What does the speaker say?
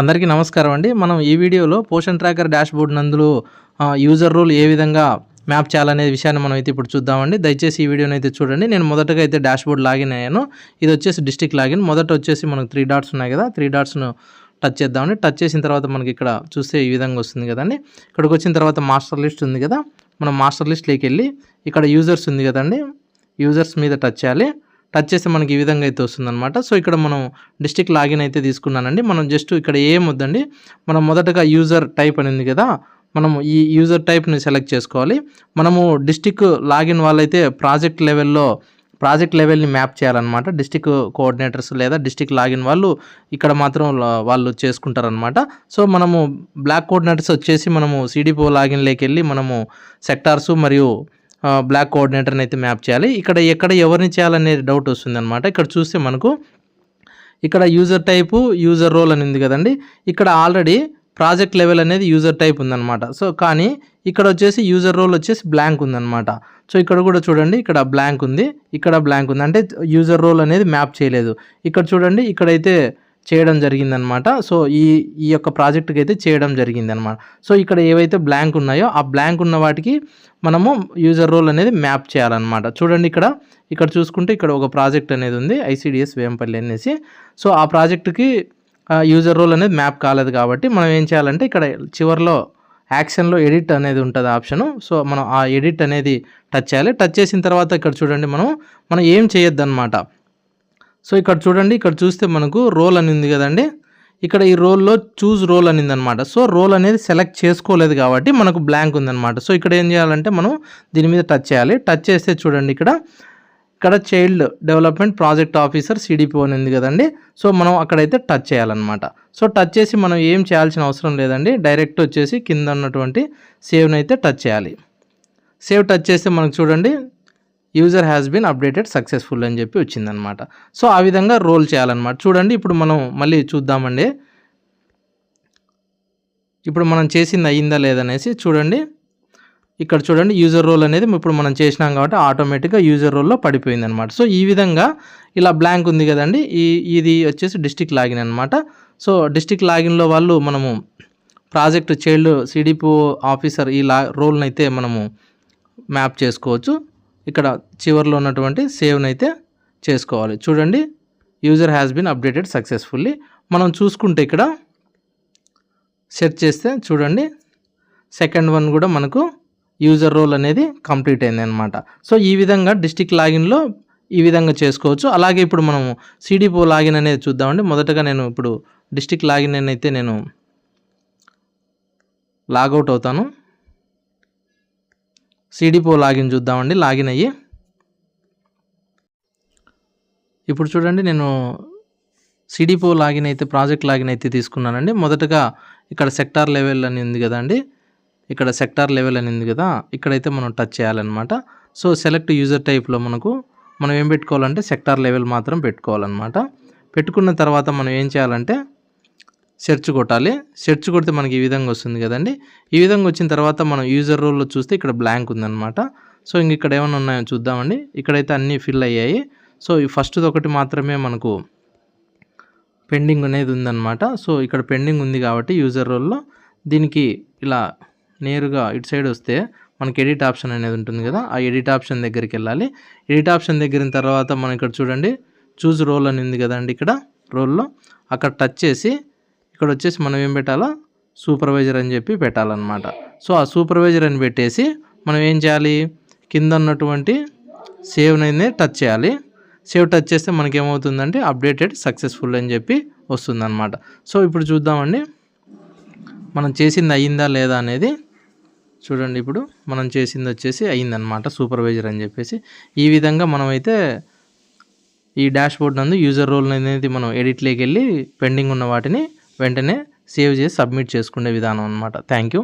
అందరికీ నమస్కారం అండి. మనం ఈ వీడియోలో పోషన్ ట్రాకర్ డాష్బోర్డ్ నందులో యూజర్ రోల్ ఏ విధంగా మ్యాప్ చేయాలనే విషయాన్ని మనం అయితే ఇప్పుడు చూద్దామండి దయచేసి ఈ వీడియోని అయితే చూడండి. నేను మొదటగా అయితే డాష్బోర్డ్ లాగిన్ అయ్యాను. ఇది వచ్చేసి డిస్టిక్ లాగిన్. మొదట వచ్చేసి మనకు త్రీ డాట్స్ ఉన్నాయి కదా త్రీ డాట్స్ను టచ్ చేద్దామండి టచ్ చేసిన తర్వాత మనకి ఇక్కడ చూస్తే ఈ విధంగా వస్తుంది కదండి. ఇక్కడికి వచ్చిన తర్వాత మాస్టర్ లిస్ట్ ఉంది కదా మనం మాస్టర్ లిస్ట్లోకి వెళ్ళి ఇక్కడ యూజర్స్ ఉంది కదండి యూజర్స్ మీద టచ్ చేయాలి. టచ్ చేస్తే మనకి ఈ విధంగా అయితే వస్తుందన్నమాట. సో ఇక్కడ మనం డిస్టిక్ లాగిన్ అయితే తీసుకున్నానండి. మనం జస్ట్ ఇక్కడ ఏం వద్దండి. మనం మొదటగా యూజర్ టైప్ అని ఉంది కదా మనము ఈ యూజర్ టైప్ని సెలెక్ట్ చేసుకోవాలి. మనము డిస్టిక్ లాగిన్ వాళ్ళైతే ప్రాజెక్ట్ లెవెల్లో ప్రాజెక్ట్ లెవెల్ని మ్యాప్ చేయాలన్నమాట. డిస్టిక్ కోఆర్డినేటర్స్ లేదా డిస్టిక్ లాగిన్ వాళ్ళు ఇక్కడ మాత్రం వాళ్ళు చేసుకుంటారనమాట సో మనము బ్లాక్ కోఆర్డినేటర్స్ వచ్చేసి మనము సిడిపో లాగిన్లోకి వెళ్ళి మనము సెక్టార్సు మరియు బ్లాక్ కోఆర్డినేటర్ని అయితే మ్యాప్ చేయాలి. ఇక్కడ ఎక్కడ ఎవరిని చేయాలనే డౌట్ వస్తుంది అనమాట ఇక్కడ చూస్తే మనకు ఇక్కడ యూజర్ టైపు యూజర్ రోల్ అని ఉంది కదండి. ఇక్కడ ఆల్రెడీ ప్రాజెక్ట్ లెవెల్ అనేది యూజర్ టైప్ ఉందన్నమాట. సో కానీ ఇక్కడ వచ్చేసి యూజర్ రోల్ వచ్చేసి బ్లాంక్ ఉందన్నమాట. సో ఇక్కడ కూడా చూడండి ఇక్కడ బ్లాంక్ ఉంది. ఇక్కడ బ్లాంక్ ఉంది. అంటే యూజర్ రోల్ అనేది మ్యాప్ చేయలేదు. ఇక్కడ చూడండి ఇక్కడైతే చేయడం జరిగిందనమాట. సో ఈ ఈ యొక్క ప్రాజెక్ట్కి అయితే చేయడం జరిగిందనమాట. సో ఇక్కడ ఏవైతే బ్లాంక్ ఉన్నాయో ఆ బ్లాంక్ ఉన్న వాటికి మనము యూజర్ రోల్ అనేది మ్యాప్ చేయాలన్నమాట చూడండి ఇక్కడ ఇక్కడ చూసుకుంటే ఇక్కడ ఒక ప్రాజెక్ట్ అనేది ఉంది ఐసిడిఎస్ వేంపల్లి అనేసి. సో ఆ ప్రాజెక్టుకి యూజర్ రోల్ అనేది మ్యాప్ కాలేదు కాబట్టి మనం ఏం చేయాలంటే ఇక్కడ చివరిలో యాక్షన్లో ఎడిట్ అనేది ఉంటుంది ఆప్షను. సో మనం ఆ ఎడిట్ అనేది టచ్ చేయాలి. టచ్ చేసిన తర్వాత ఇక్కడ చూడండి మనం మనం ఏం చేయొద్దన్నమాట సో ఇక్కడ చూడండి ఇక్కడ చూస్తే మనకు రోల్ అని ఉంది కదండి. ఇక్కడ ఈ రోల్లో చూజ్ రోల్ అని అనమాట సో రోల్ అనేది సెలెక్ట్ చేసుకోలేదు కాబట్టి మనకు బ్లాంక్ ఉందన్నమాట సో ఇక్కడ ఏం చేయాలంటే మనం దీని మీద టచ్ చేయాలి. టచ్ చేస్తే చూడండి ఇక్కడ. ఇక్కడ child development project officer CDPO అని ఉంది కదండి. సో మనం అక్కడైతే టచ్ చేయాలన్నమాట. సో టచ్ చేసి మనం ఏం చేయాల్సిన అవసరం లేదండి. డైరెక్ట్ వచ్చేసి కింద ఉన్నటువంటి సేవ్ని అయితే టచ్ చేయాలి. సేవ్ టచ్ చేస్తే మనకు చూడండి user has been updated successful అని చెప్పి వచ్చిందనమాట సో ఆ విధంగా రోల్ చేయాలన్నమాట. చూడండి ఇప్పుడు మనం మళ్ళీ చూద్దామండి. ఇప్పుడు మనం చేసింది అయ్యిందా లేదనేసి చూడండి. ఇక్కడ చూడండి యూజర్ రోల్ అనేది ఇప్పుడు మనం చేసినాం కాబట్టి ఆటోమేటిక్గా యూజర్ రోల్లో పడిపోయింది అనమాట సో ఈ విధంగా ఇలా బ్లాంక్ ఉంది కదండి. ఈ ఇది వచ్చేసి డిస్టిక్ లాగిన్ అనమాట సో డిస్టిక్ లాగిన్లో వాళ్ళు మనము ప్రాజెక్ట్ చైల్డ్ సిడిపో ఆఫీసర్ ఈ లా రోల్ని అయితే మనము మ్యాప్ చేసుకోవచ్చు. ఇక్కడ చివరిలో ఉన్నటువంటి సేవ్ని అయితే చేసుకోవాలి. చూడండి user has been updated successfully మనం చూసుకుంటే ఇక్కడ సెర్చ్ చేస్తే చూడండి సెకండ్ వన్ కూడా మనకు యూజర్ రోల్ అనేది కంప్లీట్ అయింది అనమాట సో ఈ విధంగా డిస్టిక్ లాగిన్లో ఈ విధంగా చేసుకోవచ్చు. అలాగే ఇప్పుడు మనము సిడిపో లాగిన్ అనేది చూద్దామండి. మొదటగా నేను ఇప్పుడు డిస్టిక్ లాగిన్ అని అయితే నేను లాగౌట్ అవుతాను. సిడిపో లాగిన్ చూద్దామండి లాగిన్ అయ్యి. ఇప్పుడు చూడండి నేను సిడిపో లాగిన్ అయితే ప్రాజెక్ట్ లాగిన్ అయితే తీసుకున్నానండి. మొదటగా ఇక్కడ సెక్టార్ లెవెల్ అని ఉంది కదండి ఇక్కడ సెక్టార్ లెవెల్ అని ఉంది కదా ఇక్కడైతే మనం టచ్ చేయాలన్నమాట. సో సెలెక్ట్ యూజర్ టైప్లో మనకు మనం ఏం పెట్టుకోవాలంటే సెక్టార్ లెవెల్ మాత్రం పెట్టుకోవాలన్నమాట. పెట్టుకున్న తర్వాత మనం ఏం చేయాలంటే సెర్చ్ కొట్టాలి. సెర్చ్ కొడితే మనకి ఈ విధంగా వస్తుంది కదండి. ఈ విధంగా వచ్చిన తర్వాత మనం యూజర్ రోల్లో చూస్తే ఇక్కడ బ్లాంక్ ఉందన్నమాట. సో ఇంక ఇక్కడ ఏమైనా ఉన్నాయో చూద్దామండి. ఇక్కడైతే అన్నీ ఫిల్ అయ్యాయి. సో ఈ ఫస్ట్ది ఒకటి మాత్రమే మనకు పెండింగ్ అనేది ఉందన్నమాట. సో ఇక్కడ పెండింగ్ ఉంది కాబట్టి యూజర్ రోల్లో దీనికి ఇలా నేరుగా ఇటు సైడ్ వస్తే మనకి ఎడిట్ ఆప్షన్ అనేది ఉంటుంది కదా. ఆ ఎడిట్ ఆప్షన్ దగ్గరికి వెళ్ళాలి. ఎడిట్ ఆప్షన్ దగ్గర తర్వాత మనం ఇక్కడ చూడండి. చూజ్ రోల్ అని ఉంది కదండి ఇక్కడ. రోల్లో అక్కడ టచ్ చేసి ఇక్కడ వచ్చేసి మనం ఏం పెట్టాలా? సూపర్వైజర్ అని చెప్పి పెట్టాలన్నమాట. సో ఆ సూపర్వైజర్ అని పెట్టేసి మనం ఏం చేయాలి? కింద ఉన్నటువంటి సేవ్ అనేది టచ్ చేయాలి. సేవ్ టచ్ చేస్తే మనకేమవుతుందంటే అప్డేటెడ్ సక్సెస్ఫుల్ అని చెప్పి వస్తుందన్నమాట. సో ఇప్పుడు చూద్దామండి. మనం చేసింది అయ్యిందా లేదా అనేది చూడండి ఇప్పుడు. మనం చేసింది వచ్చేసి అయ్యిందనమాట సూపర్వైజర్ అని చెప్పేసి. ఈ విధంగా మనమైతే ఈ డాష్ బోర్డ్ నందు యూజర్ రోల్ అనేది మనం ఎడిట్లోకి వెళ్ళి పెండింగ్ ఉన్న వాటిని వెంటనే సేవ్ చేసి సబ్మిట్ చేసుకునే విధానం అనమాట థ్యాంక్ యూ